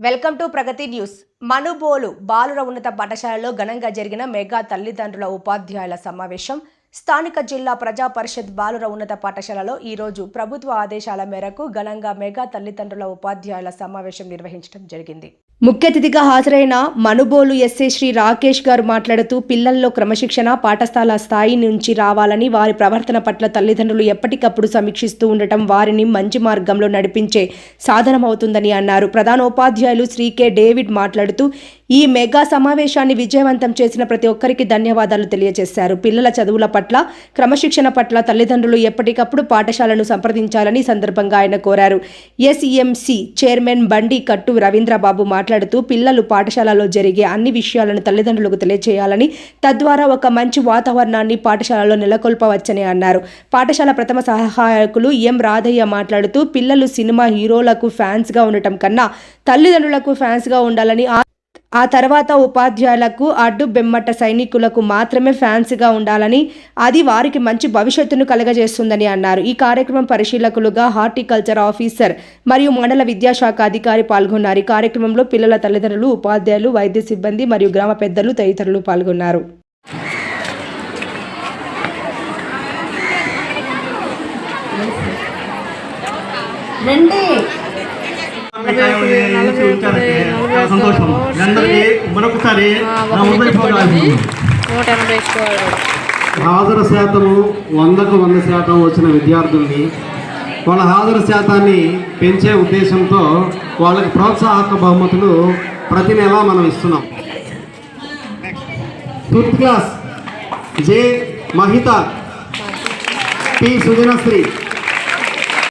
Welcome to Pragati news. Manubolu బాలుర ఉన్నత పాఠశాలలో ఘనంగా జరిగిన మెగా తల్లిదండ్రుల ఉపాధ్యాయుల సమావేశం స్థానిక జిల్లా ప్రజా పరిషత్ బాలుర ఉన్నత పాఠశాలలో ఈరోజు ప్రభుత్వ ఆదేశాల మేరకు ఘనంగా మెగా తల్లిదండ్రుల ఉపాధ్యాయుల సమావేశం నిర్వహించడం జరిగింది. ముఖ్య అతిథిగా హాజరైన మనుబోలు ఎస్ఏ శ్రీ రాకేష్ గారు మాట్లాడుతూ పిల్లల్లో క్రమశిక్షణ పాఠశాల స్థాయి నుంచి రావాలని వారి ప్రవర్తన పట్ల తల్లిదండ్రులు ఎప్పటికప్పుడు సమీక్షిస్తూ ఉండటం వారిని మంచి మార్గంలో నడిపించే సాధనమవుతుందని అన్నారు. ప్రధానోపాధ్యాయులు శ్రీ కె డేవిడ్ మాట్లాడుతూ ఈ మెగా సమావేశాన్ని విజయవంతం చేసిన ప్రతి ఒక్కరికి ధన్యవాదాలు తెలియజేశారు. పిల్లల చదువుల పట్ల క్రమశిక్షణ పట్ల తల్లిదండ్రులు ఎప్పటికప్పుడు పాఠశాలను సంప్రదించాలని సందర్భంగా ఆయన కోరారు. ఎస్ఈఎంసి చైర్మన్ బండి కట్టు రవీంద్రబాబు మాట్లాడుతూ పిల్లలు పాఠశాలలో జరిగే అన్ని విషయాలను తల్లిదండ్రులకు తెలియజేయాలని తద్వారా ఒక మంచి వాతావరణాన్ని పాఠశాలలో నెలకొల్పవచ్చని అన్నారు. పాఠశాల ప్రథమ సహాయకులు ఎం రాధయ్య మాట్లాడుతూ పిల్లలు సినిమా హీరోలకు ఫ్యాన్స్గా ఉండటం కన్నా తల్లిదండ్రులకు ఫ్యాన్స్గా ఉండాలని ఆ తర్వాత ఉపాధ్యాయులకు అడ్డు బెమ్మట సైనికులకు మాత్రమే ఫ్యాన్స్గా ఉండాలని అది వారికి మంచి భవిష్యత్తును కలగజేస్తుందని అన్నారు. ఈ కార్యక్రమం పరిశీలకులుగా హార్టికల్చర్ ఆఫీసర్ మరియు మండల విద్యాశాఖ అధికారి పాల్గొన్నారు. ఈ కార్యక్రమంలో పిల్లల తల్లిదండ్రులు ఉపాధ్యాయులు వైద్య సిబ్బంది మరియు గ్రామ పెద్దలు తదితరులు పాల్గొన్నారు. రండి. సంతోషం. అందరికీ మరొకసారి నూట ఎనభై హాజరు శాతము వందకు వంద శాతం వచ్చిన విద్యార్థుల్ని వాళ్ళ హాజరు శాతాన్ని పెంచే ఉద్దేశంతో వాళ్ళకి ప్రోత్సాహక బహుమతులు ప్రతి నెల మనం ఇస్తున్నాం. Fifth class J Mahitha P Sujanasri.